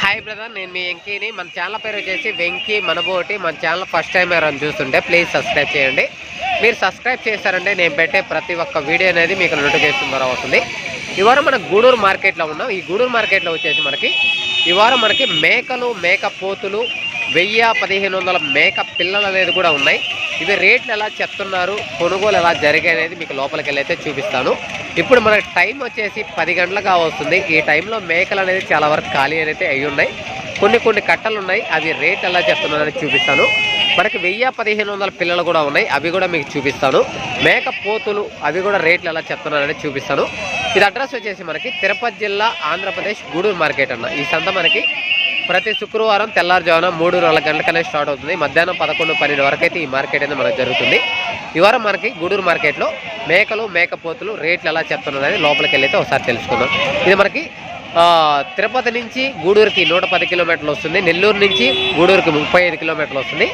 Hi brother నేను మీ వెంకీని. మన channel పేరు వచ్చేసి వెంకీ మనబోటి. మన ఛానల్ ఫస్ట్ టైం ఎవరైనా చూస్తుంటే ప్లీజ్ సబ్స్క్రైబ్ చేయండి. మీరు సబ్స్క్రైబ్ చేశారంటే నేను పెట్టే ప్రతి ఒక్క వీడియో అనేది మీకు నోటిఫికేషన్ ద్వారా వస్తుంది. ఈ వారం మన గూడూరు మార్కెట్లో ఉన్నాం. ఈ గూడూరు మార్కెట్లో వచ్చేసి మనకి ఈ వారం మనకి మేకలు మేక పోతులు వెయ్యి పదిహేను వందల మేక పిల్లలు అనేది కూడా ఉన్నాయి. ఇవి రేట్లు ఎలా చెప్తున్నారు కొనుగోలు ఎలా జరిగాయి అనేది మీకు లోపలికి వెళ్ళి చూపిస్తాను. ఇప్పుడు మనకి టైం వచ్చేసి పది గంటలుగా వస్తుంది. ఈ టైంలో మేకలు అనేది చాలా వరకు ఖాళీ అనేది అయి ఉన్నాయి. కొన్ని కొన్ని కట్టలు ఉన్నాయి. అవి రేట్ ఎలా చెప్తున్నారని చూపిస్తాను. మనకి వెయ్యి పదిహేను వందల పిల్లలు కూడా ఉన్నాయి. అవి కూడా మీకు చూపిస్తాను. మేక పోతులు అవి కూడా రేట్లు ఎలా చెప్తున్నారని చూపిస్తాను. ఇది అడ్రస్ వచ్చేసి మనకి తిరుపతి జిల్లా ఆంధ్రప్రదేశ్ గూడూరు మార్కెట్ అన్న. ఈ సంత మనకి ప్రతి శుక్రవారం తెల్లారుజామున మూడు నాలుగు గంటలకనే స్టార్ట్ అవుతుంది. మధ్యాహ్నం పదకొండు పన్నెండు వరకు అయితే ఈ మార్కెట్ అనేది మనకు జరుగుతుంది. ఈ వారం మనకి గూడూరు మార్కెట్లో మేకలు మేకపోతులు రేట్లు ఎలా చెప్తున్నారు లోపలికి వెళ్ళైతే ఒకసారి తెలుసుకుందాం. ఇది మనకి తిరుపతి నుంచి గూడూరుకి నూట పది కిలోమీటర్లు వస్తుంది. నెల్లూరు నుంచి గూడూరుకి ముప్పై ఐదు కిలోమీటర్లు వస్తుంది.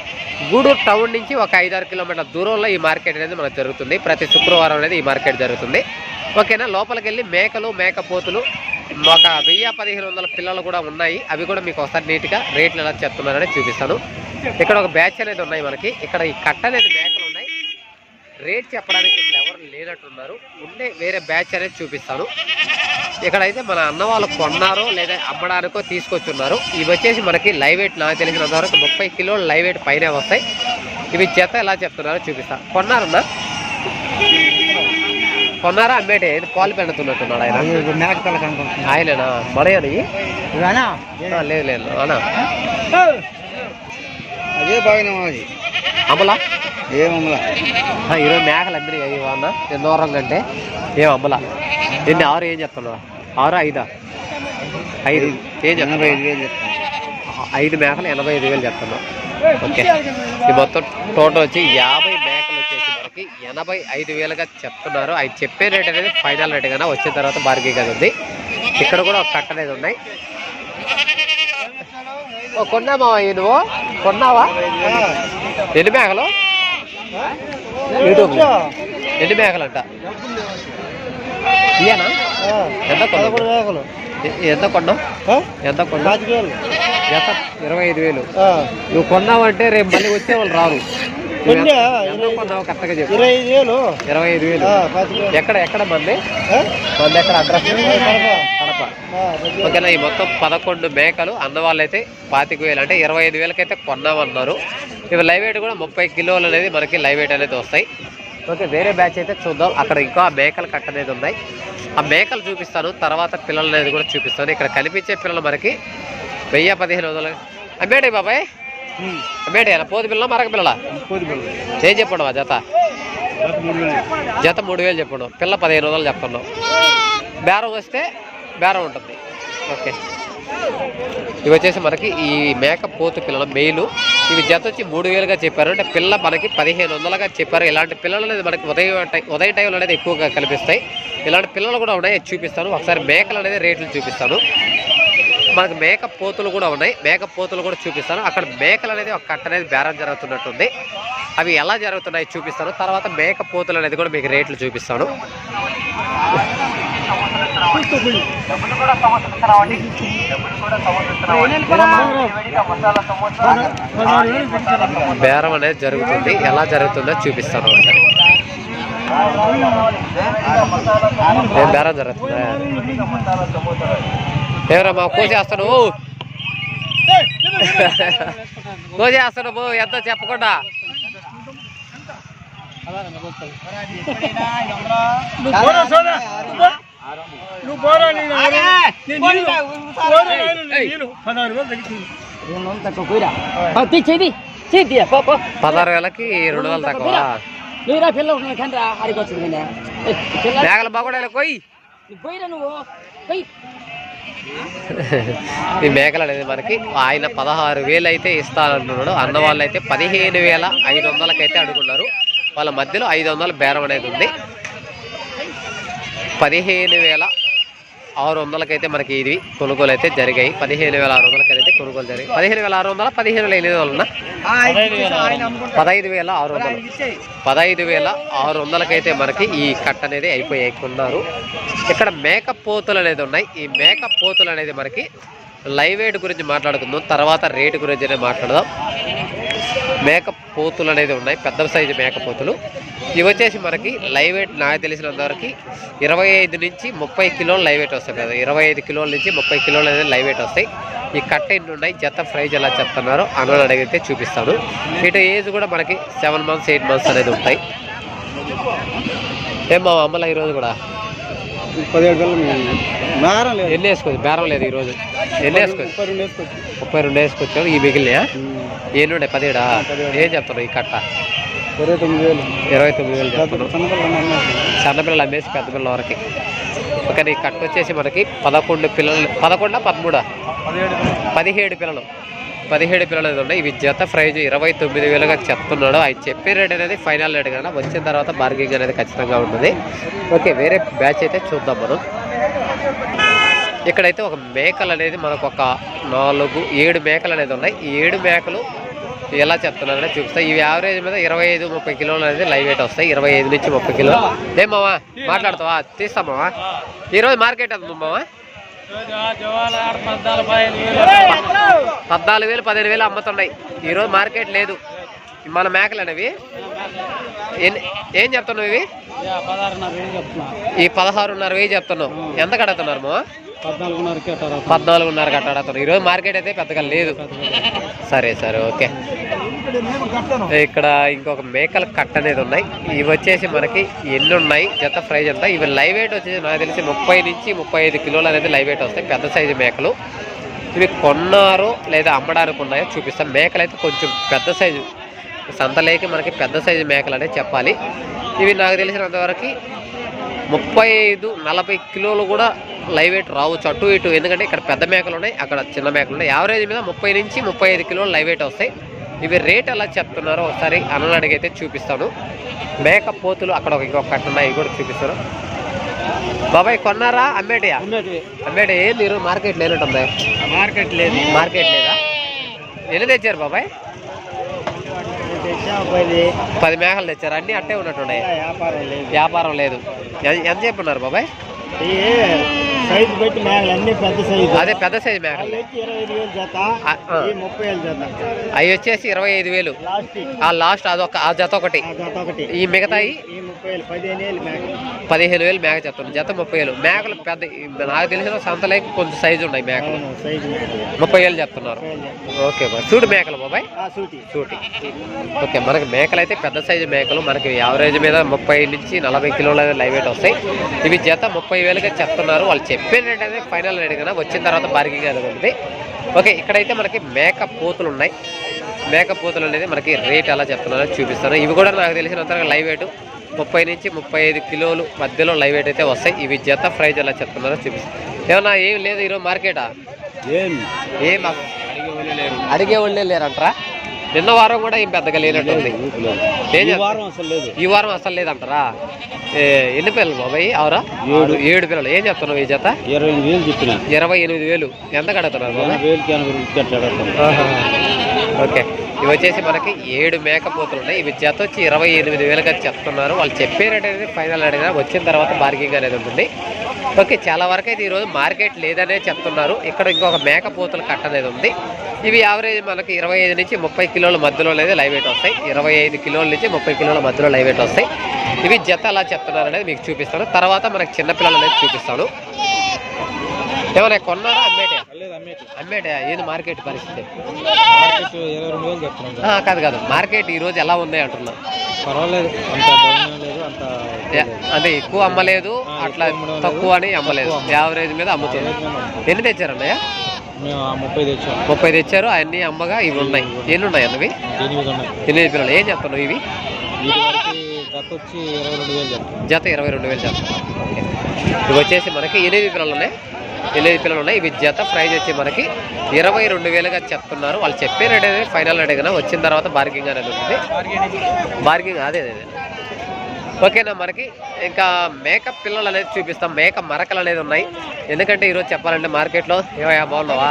గూడూరు టౌన్ నుంచి ఒక ఐదారు కిలోమీటర్ల దూరంలో ఈ మార్కెట్ అనేది మనకు జరుగుతుంది. ప్రతి శుక్రవారం అనేది ఈ మార్కెట్ జరుగుతుంది. ఓకేనా లోపలికి వెళ్ళి మేకలు మేకపోతులు ఒక వెయ్యి పదిహేను వందల పిల్లలు కూడా ఉన్నాయి. అవి కూడా మీకు ఒకసారి నీట్గా రేట్లు ఎలా చెప్తున్నారని చూపిస్తాను. ఇక్కడ ఒక బ్యాచ్ అనేది ఉన్నాయి మనకి. ఇక్కడ ఈ కట్ట అనేది మేకలు ఉన్నాయి. రేట్ చెప్పడానికి ఇక్కడ ఎవరు లేనట్టున్నారు. ఉండే వేరే బ్యాచ్ అనేది చూపిస్తాను. ఇక్కడైతే మన అన్న వాళ్ళు కొన్నారో లేదా అమ్మడానికో తీసుకొచ్చున్నారు. ఇవి వచ్చేసి మనకి లైవ్ వెయిట్ నాకు తెలిసినంత వరకు ముప్పై కిలోలు లైవ్ వెయిట్ పైన వస్తాయి. ఇవి చేత ఎలా చెప్తున్నారో చూపిస్తాను కొన్నారన్నా? కొన్నారా? అమ్మేటే ఏది పాలు పెడుతున్నట్టున్నాడు ఆయన. ఆయననా? ఇవేనా లేదు లేదు. అనా అదే బాగానే అది అమలా? ఏమమ్మలా ఈరోజు మేకలు అయ్యి అన్న. ఎన్నో దూరం కంటే ఏం అమ్మలా ఎన్ని ఆరు ఏం చెప్తున్నావు? ఆరు ఐదా? ఐదు. ఏం ఎనభై చెప్తున్నావు ఐదు వేలు చెప్తాను ఐదు మేకలు ఎనభై ఐదు వేలు చెప్తున్నావు. ఓకే. ఈ మొత్తం టోటల్ వచ్చి యాభై మేకలు వచ్చేసి మనకి ఎనభై ఐదు వేలుగా చెప్తున్నారు. అవి చెప్పే రేట్ అనేది ఫైనల్ రేట్ కన్నా వచ్చిన తర్వాత బార్గీ కదా ఉంది. ఇక్కడ కూడా ఒక కట్ట అనేది ఉన్నాయి. ఓ కొన్నామా నువ్వు? కొన్నావా? ఎన్ని మేకలు? యూట్యూబ్ ఎన్ని మేకలు అంట ఇయ్యనా ఎంత ఎ- ఎంత కొన్నావు? ఆ? ఎంత కొన్నావు? ఎంత ఇరవై ఐదు వేలు. నువ్వు కొన్నావంటే రేపు మళ్ళీ వచ్చే వాళ్ళు రారు. కొన్నావు కరెక్ట్గా చెప్పు. ఇరవై ఐదు వేలు. ఇరవై ఐదు ఎక్కడ ఎక్కడ మంది? మంది ఎక్కడ? అడ్రస్? కడప. ఓకేనా ఈ మొత్తం పదకొండు మేకలు అన్న వాళ్ళైతే పాతిక వేలు. అంటే ఇరవై ఐదు వేలకైతే కొన్నామన్నారు. ఇవి లైవ్ వెయిట్ కూడా ముప్పై కిలోలు అనేది మనకి లైవ్ వెయిట్ అనేది వస్తాయి. ఓకే వేరే బ్యాచ్ అయితే చూద్దాం. అక్కడ ఇంకా ఆ మేకలు కట్ట అనేది ఉన్నాయి. ఆ మేకలు చూపిస్తాను. తర్వాత పిల్లలు అనేది కూడా చూపిస్తాను. ఇక్కడ కనిపించే పిల్లలు మనకి వెయ్యి పదిహేను వందలు. అమ్మేడే బాబాయ్. ఉమ్. అమ్మేడే పోతు పిల్లల మరొక పిల్లల. ఏం చెప్పండు జత. జత మూడు వేలు చెప్పండు. పిల్ల పదిహేను వందలు చెప్తున్నావు బేరం వస్తే బేరం ఉంటుంది. ఓకే. ఇవి వచ్చేసి మనకి ఈ మేక పోతు పిల్లల మెయిలు ఇవి జత వచ్చి మూడు వేలుగా చెప్పారు. అంటే పిల్ల మనకి పదిహేను వందలుగా చెప్పారు. ఇలాంటి పిల్లలు అనేది మనకి ఉదయం టై ఉదయం టైంలో అనేది ఎక్కువగా కనిపిస్తాయి. ఇలాంటి పిల్లలు కూడా ఉన్నాయి. చూపిస్తాను. ఒకసారి మేకలు అనేది రేట్లు చూపిస్తాను. మనకు మేక పోతులు కూడా ఉన్నాయి. మేక పోతులు కూడా చూపిస్తాను. అక్కడ మేకలు అనేది ఒక కట్ట అనేది బేరం జరుగుతున్నట్టుంది. అవి ఎలా జరుగుతున్నాయి చూపిస్తాను. తర్వాత మేక పోతులు అనేది కూడా మీకు రేట్లు చూపిస్తాను. బేరం అనేది జరుగుతుంది. ఎలా జరుగుతుందో చూపిస్తాను ఒకసారి. ఏం బేరం జరుగుతుంది? ఎవరా మా కోసేస్తాను కోసేస్తాను పో ఎంతో చెప్పకుండా నువ్వు. పదహారు వేలు తగ్గించింది. వేలకి రెండు వందలు తక్కువ నువ్వురా పిల్ల ఉన్నాయి కానీ రా ఆడికి వచ్చింది కానీ పిల్ల మేకల బాగుండాలి కొయ్యి నువ్వు పోయిరా నువ్వు పోయి ఈ మేకలు అనేది మనకి ఆయన పదహారు వేలు అయితే ఇస్తానంటున్నాడు అన్న వాళ్ళు అయితే పదిహేను వేల ఐదు వందలకైతే అడుగున్నారు. వాళ్ళ మధ్యలో ఐదు వందల బేరం అనేది ఉంది. పదిహేను వేల ఆరు వందలకైతే మనకి ఇది కొనుగోలు అయితే జరిగాయి. పదిహేను వేల ఆరు వందలకి కొనుగోలు జరిగాయి పదిహేను వేల ఆరు వందల పదిహేను వేల ఎనిమిది వందల పదహైదు వేల ఆరు వందలు. పదహైదు వేల ఆరు వందలకైతే మనకి ఈ కట్ట అనేది అయిపోయాయి కొన్నారు ఇక్కడ మేక పోతులు అనేది ఉన్నాయి. ఈ మేక పోతులు అనేది మనకి లైవ్ వెయిట్ గురించి మాట్లాడుకుందాం. తర్వాత రేటు గురించి మాట్లాడదాం. మేక పోతులు అనేది ఉన్నాయి పెద్ద సైజు మేకపోతులు ఇవి వచ్చేసి మనకి లైవ్ వెయిట్ నాకు తెలిసినంత వరకు ఇరవై ఐదు నుంచి ముప్పై కిలోలు లైవ్ వెయిట్ వస్తాయి కదా. ఇరవై ఐదు కిలోల నుంచి ముప్పై కిలోలు అనేది లైవ్ వెయిట్ వస్తాయి. ఈ కట్ట ఎన్ని ఉన్నాయి? జత ప్రైజ్ ఎలా చెప్తున్నారో? అని అడిగితే చూపిస్తాను. ఇటు ఏజ్ కూడా మనకి సెవెన్ మంత్స్ ఎయిట్ మంత్స్ అనేది ఉంటాయి. ఏం మా అమ్మలా ఈరోజు కూడా? పదిహేడు పిల్లలు మారం లేదు. ఎన్ని వేసుకోవచ్చు? బేరం లేదు ఈరోజు. ఎన్ని వేసుకోవచ్చు? ముప్పై రెండు వేసుకోవచ్చు. ముప్పై రెండు ఈ మిగిలిన ఎన్ని ఉన్నాయి? పదిహేడా? ఏం చెప్తున్నావు ఈ కట్ట? ఇరవై తొమ్మిది వేలు. ఇరవై తొమ్మిది వేలు చెప్తున్నావు చిన్నపిల్లలు సన్నపిల్లలు అమ్మేసి పెద్ద పిల్లల వరకు. ఓకే ఈ కట్ట వచ్చేసి మనకి పదకొండు పిల్లలు. పదకొండా? పదమూడా? పదిహేడు. పదిహేడు పిల్లలు. పదిహేడు పిల్లలు అనేది ఉన్నాయి. ఇవి జత ప్రైజ్ ఇరవై తొమ్మిది వేలుగా చెప్తున్నాడు. ఆయన చెప్పే రేట్ అనేది ఫైనల్ రేట్ కదా. వచ్చిన తర్వాత బార్గింగ్ అనేది ఖచ్చితంగా ఉంటుంది. ఓకే వేరే బ్యాచ్ అయితే చూద్దాం మనం. ఇక్కడైతే ఒక మేకలు అనేది మనకు ఒక నాలుగు ఏడు మేకలు అనేది ఉన్నాయి. ఈ ఏడు మేకలు ఎలా చెప్తున్నారని చూపిస్తాయి ఇవి యావరేజ్ మీద ఇరవై ఐదు ముప్పై కిలోలు అనేది లైవ్ వెయిట్ వస్తాయి. ఇరవై ఐదు నుంచి ముప్పై కిలోలు. ఏమావా మాట్లాడతావా? తీస్తామావా ఈరోజు మార్కెట్ ఎంత మావా? పద్నాలుగు వేలు పదిహేను వేలు అమ్ముతున్నాయి. ఈరోజు మార్కెట్ లేదు. మన మేకలు అనేవి ఏం చెప్తున్నావు ఇవి? ఈ పదహారున్నర వెయ్యి చెప్తున్నావు. ఎంత కడుతున్నారు మా పద్నాలుగున్నర కట్టాడుతున్నారు ఈరోజు మార్కెట్ అయితే పెద్దగా లేదు. సరే సరే ఓకే. ఇక్కడ ఇంకొక మేకల కట్ట అనేది ఉన్నాయి. ఇవి వచ్చేసి మనకి ఎన్ని ఉన్నాయి జత ప్రైజ్ ఎంత ఇవి లైవ్ వెయిట్ వచ్చేసి నాకు తెలిసి ముప్పై నుంచి ముప్పై ఐదు కిలోలు అనేది లైవ్ వెయిట్ వస్తాయి పెద్ద సైజు మేకలు. ఇవి కొన్నారు లేదా అమ్మడానికి ఉన్నాయో చూపిస్తాం. మేకలు అయితే కొంచెం పెద్ద సైజు సంతలేకి మనకి పెద్ద సైజు మేకలు అనేది చెప్పాలి. ఇవి నాకు తెలిసినంతవరకు ముప్పై ఐదు నలభై కిలోలు కూడా లైవ్ వెయిట్ రావచ్చు అటు ఇటు. ఎందుకంటే ఇక్కడ పెద్ద మేకలు ఉన్నాయి అక్కడ చిన్న మేకలు ఉన్నాయి. యావరేజ్ మీద ముప్పై నుంచి ముప్పై ఐదు కిలోలు లైవ్ వెయిట్ వస్తాయి. ఇవి రేట్ ఎలా చెప్తున్నారో ఒకసారి అన్న అడిగైతే చూపిస్తాను. మేక పోతులు అక్కడ ఒక ఇంకొక ఉన్నాయి ఇవి కూడా చూపిస్తాను. బాబాయ్ కొన్నారా? అమ్మేటియా? అమ్మేటి ఏంది ఈరోజు మార్కెట్ లేనట్టుంది మార్కెట్ లేదు. మార్కెట్ లేదా? ఎన్ని తెచ్చారు బాబాయ్? పది. మేకలు తెచ్చారు? అన్నీ అట్టే ఉన్నట్టున్నాయి. వ్యాపారం లేదు. వ్యాపారం లేదు. ఎ- ఎంత చెప్పున్నారు బాబాయ్? సైజు బట్టి మేకలు అన్ని పెద్ద సైజు. అదే పెద్ద సైజు మేకలు. ఇరవై ఐదు వేలు జత ముప్పై వేలు జత. అవి వచ్చేసి ఇరవై ఐదు వేలు. ఆ లాస్ట్ అదొక ఆ జత ఒకటి. ఆ జత ఒకటి. ఈ మిగతాయి? పదిహేను వేలు మేక చెప్తాను జత ముప్పై వేలు. మేకలు పెద్ద నాకు తెలిసిన సంతలేకి కొంచెం సైజు ఉన్నాయి మేకలు. ముప్పై వేలు చెప్తున్నారు జత. ఓకే బాయ్. సూటి మేకలు బాబాయ్. సూటి. ఓకే మనకి మేకలు అయితే పెద్ద సైజు మేకలు. మనకి యావరేజ్ మీద ముప్పై నుంచి నలభై కిలోల లైవ్ వెయిట్ వస్తాయి. ఇవి జత ముప్పై వేలుగా చెప్తున్నారు. వాళ్ళు చెప్పే రేట్ అనేది ఫైనల్ రేట్ కదా వచ్చిన తర్వాత బార్గింగ్ అనేది ఉంది ఓకే ఇక్కడైతే మనకి మేక పోతులు ఉన్నాయి. మేక పోతులు అనేది మనకి రేట్ ఎలా చెప్తున్నారో చూపిస్తాను. ఇవి కూడా నాకు తెలిసినంత లైవ్ వెయిట్ ముప్పై నుంచి ముప్పై ఐదు కిలోలు మధ్యలో లైవ్ వెయిట్ అయితే వస్తాయి. ఇవి జత ప్రైజ్ ఎలా చెప్తున్నారో చూపిస్తాను. ఏమన్నా ఏం లేదు ఈరోజు మార్కెటా? ఏం? ఏం అడిగే వాళ్ళే లేరంటారా? నిన్న వారం కూడా ఏం పెద్దగా లేనట్టుంది. ఈ వారం అసలు లేదు. ఈ వారం అసలు లేదంటారా? ఎన్ని పిల్లలు బాబాయ్? ఆవురా? ఏడు. ఏడు పిల్లలు. ఏం చెప్తున్నావు ఈ జత? ఇరవై ఎనిమిది వేలు చెప్పిన. ఇరవై ఎనిమిది వేలు. ఎంత కడుతున్నారు. ఓకే. ఇవి వచ్చేసి మనకి ఏడు మేకపోతులు ఉన్నాయి. ఇవి జత వచ్చి ఇరవై ఎనిమిది వేలుగా చెప్తున్నారు. వాళ్ళు చెప్పే రేట్ అనేది ఫైనల్ అడిగినా వచ్చిన తర్వాత బార్గింగ్ అనేది ఉంటుంది. ఓకే చాలా వరకు అయితే ఈరోజు మార్కెట్ లేదనే చెప్తున్నారు. ఇక్కడ ఇంకొక మేకపోతుల కట్ట అనేది ఉంది. ఇవి యావరేజ్ మనకి ఇరవై ఐదు నుంచి ముప్పై కిలోల మధ్యలో అనేది లైవ్ వెయిట్ వస్తాయి. ఇరవై ఐదు కిలోల నుంచి ముప్పై కిలోల మధ్యలో లైవ్ వెయిట్ వస్తాయి. ఇవి జత అలా చెప్తున్నారు అనేది మీకు చూపిస్తాను. తర్వాత మనకి చిన్నపిల్లలు అనేది చూపిస్తాను. ఏమైనా కొన్నారా అమ్మేటే? అమ్మేటే. ఏంది మార్కెట్ పరిస్థితి? కాదు కాదు. మార్కెట్ ఈ రోజు ఎలా ఉంది అంటున్నా. పర్వాలేదు అంటే ఎక్కువ అమ్మలేదు అట్లా తక్కువ అని అమ్మలేదు. యావరేజ్ మీద అమ్ముతుంది ఎన్ని తెచ్చారు అన్నయ్య? ముప్పై తెచ్చాం. ముప్పై తెచ్చారు అన్ని అమ్మగా ఇవి ఉన్నాయి. ఎన్ని ఉన్నాయి అన్నవి? ఎనిమిది పిల్లలు. ఏం చెప్తున్నావు ఇవి? జత ఇరవై రెండు వేలు చెప్తాం జత ఇరవై రెండు వేలు చెప్తున్నావు ఓకే. ఇవి వచ్చేసి మనకి ఎనిమిది పిల్లలు ఉన్నాయి. ఎనిమిది పిల్లలు ఉన్నాయి. ఇవి జత ప్రైజ్ వచ్చి మనకి ఇరవై రెండు వేలుగా చెప్తున్నారు. వాళ్ళు చెప్పే రేట్ అనేది ఫైనల్ రేట్ కదా. వచ్చిన తర్వాత బార్గింగ్ అనేది ఉంటుంది. బార్గింగ్ అదే అదే. ఓకేనా మనకి? ఇంకా మేకప్ పిల్లలు అనేది చూపిస్తాం. మేక మరకలు అనేది ఉన్నాయి. ఎందుకంటే ఈరోజు చెప్పాలంటే మార్కెట్లో ఏమయ్యా బాగున్నావా?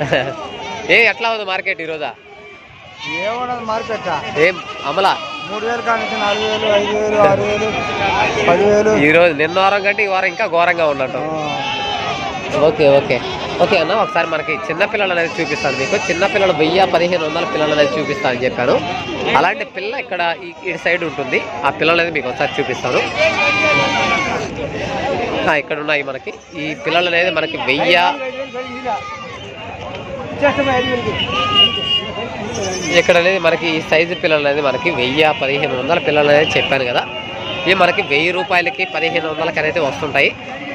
ఏ ఎట్లా ఉంది మార్కెట్ ఈరోజా? మార్కెట్ ఏం అమలా? పదివేలు ఈరోజు నిన్న వారం కంటే ఈ వారం ఇంకా ఘోరంగా ఉన్నట్టు. Okay okay. ఓకే అన్న ఒకసారి మనకి చిన్నపిల్లలు అనేది చూపిస్తాను మీకు. చిన్నపిల్లలు వెయ్యి పదిహేను వందల పిల్లలు అనేది చూపిస్తాను అని చెప్పాను. అలాంటి పిల్ల ఇక్కడ ఈ ఇటు సైడ్ ఉంటుంది. ఆ పిల్లలు అనేది మీకు ఒకసారి చూపిస్తాను. ఇక్కడ ఉన్నాయి మనకి. ఈ పిల్లలు అనేది మనకి వెయ్యి ఇక్కడ అనేది మనకి ఈ సైజు పిల్లలు అనేది మనకి వెయ్యి పదిహేను వందల పిల్లలు అనేది చెప్పాను కదా. ఇవి మనకి వెయ్యి రూపాయలకి పదిహేను వందలకి అనేది వస్తుంటాయి.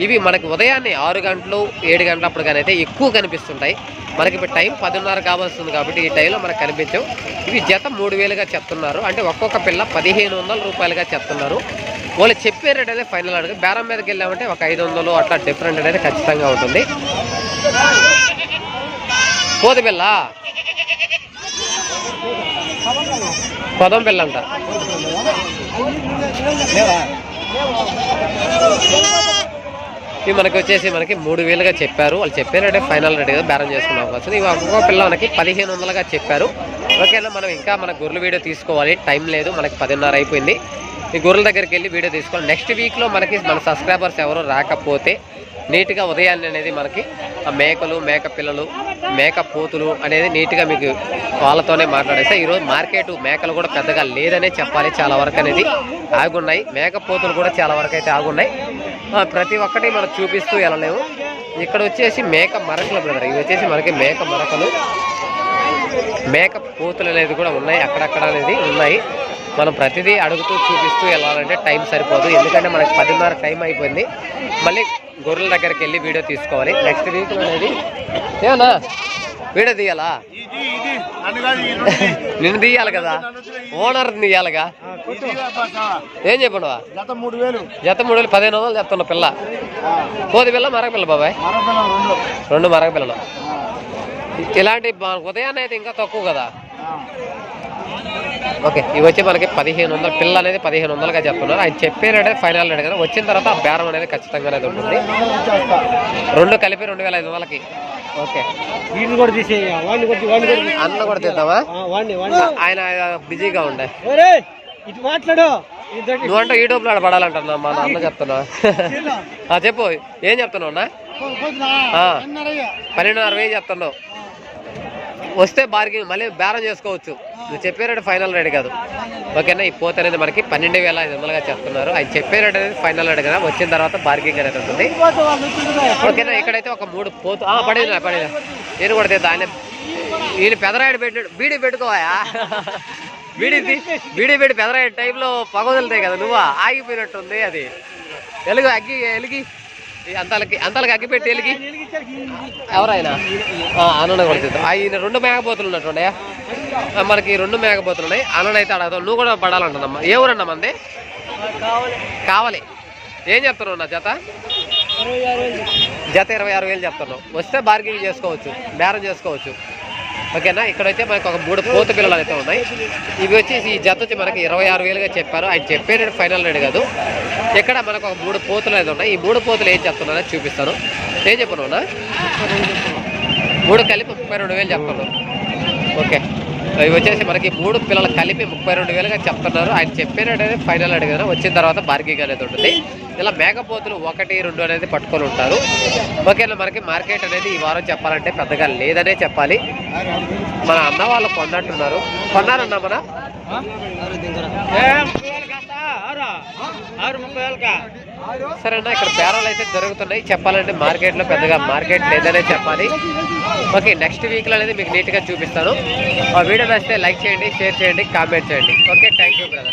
ఇవి మనకి ఉదయాన్నే ఆరు గంటలు ఏడు గంటలప్పుడు కానీ అయితే ఎక్కువ కనిపిస్తుంటాయి. మనకి ఇప్పుడు టైం పదిన్నర కావాల్సింది కాబట్టి ఈ టైంలో మనకు కనిపించవు. ఇవి జత మూడు వేలుగా చెప్తున్నారు. అంటే ఒక్కొక్క పిల్ల పదిహేను వందల రూపాయలుగా చెప్తున్నారు. వాళ్ళు చెప్పే రేట్ అయితే ఫైనల్ అడుగు. బేరం మీదకి వెళ్ళామంటే ఒక ఐదు వందలు అట్లా డిఫరెంట్ అనేది ఖచ్చితంగా ఉంటుంది. పోదు పిల్ల. పొదం పిల్ల అంట ఇవి మనకి వచ్చేసి మనకి మూడు వేలుగా చెప్పారు. వాళ్ళు చెప్పారంటే ఫైనల్ రేట్ ఏదో బేరం చేసుకునే అవకాశం ఇవి ఒక్కొక్క పిల్ల మనకి పదిహేను వందలుగా చెప్పారు. ఓకేనా మనం ఇంకా మన గొర్రెల వీడియో తీసుకోవాలి. టైం లేదు మనకి పదిన్నర అయిపోయింది. ఈ గొర్రెల దగ్గరికి వెళ్ళి వీడియో తీసుకోవాలి. నెక్స్ట్ వీక్లో మనకి మన సబ్స్క్రైబర్స్ ఎవరు రాకపోతే నీట్గా ఉదయాన్నే అనేది మనకి ఆ మేకలు మేక పిల్లలు మేక పోతులు అనేది నీట్గా మీకు వాళ్ళతోనే మాట్లాడేస్తే ఈరోజు మార్కెట్ మేకలు కూడా పెద్దగా లేదనే చెప్పాలి చాలా వరకు అనేది. ఆగున్నాయి. మేక పోతులు కూడా చాలా వరకు అయితే ఆగున్నాయి. ప్రతి ఒక్కటి మనం చూపిస్తూ వెళ్ళలేము. ఇక్కడ వచ్చేసి మేక మరకలు బ్రదర్. ఇవి వచ్చేసి మనకి మేక మరకలు. మేక పోతులు అనేది కూడా ఉన్నాయి. అక్కడక్కడ అనేది ఉన్నాయి. మనం ప్రతిదీ అడుగుతూ చూపిస్తూ వెళ్ళాలంటే టైం సరిపోదు. ఎందుకంటే మనకి పదిన్నర టైం అయిపోయింది. మళ్ళీ గొర్రెల దగ్గరికి వెళ్ళి వీడియో తీసుకోవాలి. నెక్స్ట్ వీక్ అనేది ఏమన్నా? వీడియో తీయాలా? ఇది ఇది. అందుకని ఈ రెండు నిన్ను తీయాలి కదా? ఓనర్ తీయాలిగా? ఏం చెప్పండు గత మూడు వేలు. జత మూడు వేలు పదిహేను వందలు చెప్తున్నా పిల్ల. కోది పిల్ల మరక పిల్ల బాబాయ్? రెండు. రెండు మరక పిల్లలు. ఇలాంటి బ- ఉదయాన్నే అయితే ఇంకా తక్కువ కదా? ఓకే ఇవి వచ్చి మనకి పదిహేను వందల పిల్ల అనేది పదిహేను వందలుగా చెప్తున్నారు. ఆయన చెప్పే రేట్ ఫైనల్ రేట్ కదా. వచ్చిన తర్వాత ఆ బేరం అనేది ఖచ్చితంగా అనేది ఉంటుంది. రెండు కలిపి రెండు వేల ఐదు వందలకి. ఓకే. వీడిని కూడా కొట్టి అన్న కూడా తీద్దామా? ఆయన బిజీగా ఉండే. ఇటు మాట్లాడు. నువ్వంటే యూట్యూబ్లో పడాలంటున్నా మా నాన్న చెప్తున్నా. చెప్పు ఏం చెప్తున్నావు అన్న. పన్నెండున్నర వేలు చెప్తున్నావు. వస్తే బార్గింగ్ మళ్ళీ బేరం చేసుకోవచ్చు. నువ్వు చెప్పే రేటు ఫైనల్ రేట్ కాదు. ఓకేనా ఈ పోత అనేది మనకి పన్నెండు వేల ఐదు వందలుగా చెప్తున్నారు. ఆయన చెప్పే రేట్ అనేది ఫైనల్ రేట్ కదా. వచ్చిన తర్వాత బార్గింగ్ అనేది ఉంటుంది. ఓకేనా ఇక్కడైతే ఒక మూడు పోతు పడేది పడేది నేను కూడా తెద్దా ఆయన ఈయన పెదరాయుడు పెట్టాడు బీడీ పెట్టుకోవాయా? బీడీ బీడీ పెట్టి పెదరాయుడు టైంలో పగ వదులుతాయి కదా నువ్వు? ఆగిపోయినట్టుంది అది. ఎలుగు అగ్గి ఎలిగి. అంతలకి అంతలకి అగ్గి పెట్టి ఎలిగి ఎవరైనా అన్న కొడుతుంది ఆయన రెండు మేకపోతులు ఉన్నట్టుండే మనకి రెండు మేకపోతులు ఉన్నాయి. అన్న అయితే అడగదాం. నువ్వు కూడా పడాలంటున్నామ్మా. ఏ ఊరన్నా మంది? కావాలి. ఏం చెప్తున్నావు నా జత? జత ఇరవై ఆరు వేలు చెప్తున్నావు. వస్తే బార్గెనింగ్ చేసుకోవచ్చు. బేరం చేసుకోవచ్చు. ఓకేనా? ఇక్కడైతే మనకు ఒక మూడు పోత పిల్లలు అయితే ఉన్నాయి. ఇవి వచ్చేసి ఈ జత వచ్చి మనకి ఇరవై ఆరు వేలుగా చెప్పారు. ఆయన చెప్పే రేటు ఫైనల్ రేట్ కాదు. ఇక్కడ మనకు ఒక మూడు పోతులు అయితే ఉన్నాయి. ఈ మూడు పోతులు ఏం చెప్తున్నారో చూపిస్తాను. ఏం చెప్పను మూడు కలిపి ముప్పై రెండు వేలు చెప్తున్నాను ఓకే. ఇవి వచ్చేసి మనకి మూడు పిల్లలు కలిపి ముప్పై రెండు వేలుగా చెప్తున్నారు. ఆయన చెప్పే రేట్ అనేది ఫైనల్ అడిగారు వచ్చిన తర్వాత బార్గింగ్ అనేది ఉంటుంది. ఇలా మేకపోతులు ఒకటి రెండు అనేది పట్టుకొని ఉంటారు. ఓకేనా మనకి మార్కెట్ అనేది ఈ వారం చెప్పాలంటే పెద్దగా లేదనే చెప్పాలి. మన అన్న వాళ్ళు కొన్నట్టున్నారు. కొన్నారన్నా మన? సరే అన్న ఇక్కడ బేరాలు అయితే జరుగుతున్నాయి. చెప్పాలంటే మార్కెట్లో పెద్దగా మార్కెట్ లేదనే చెప్పాలి. ఓకే నెక్స్ట్ వీక్లో అనేది మీకు నీట్గా చూపిస్తాను. ఆ వీడియో నచ్చితే లైక్ చేయండి షేర్ చేయండి కామెంట్ చేయండి. Okay thank you brother.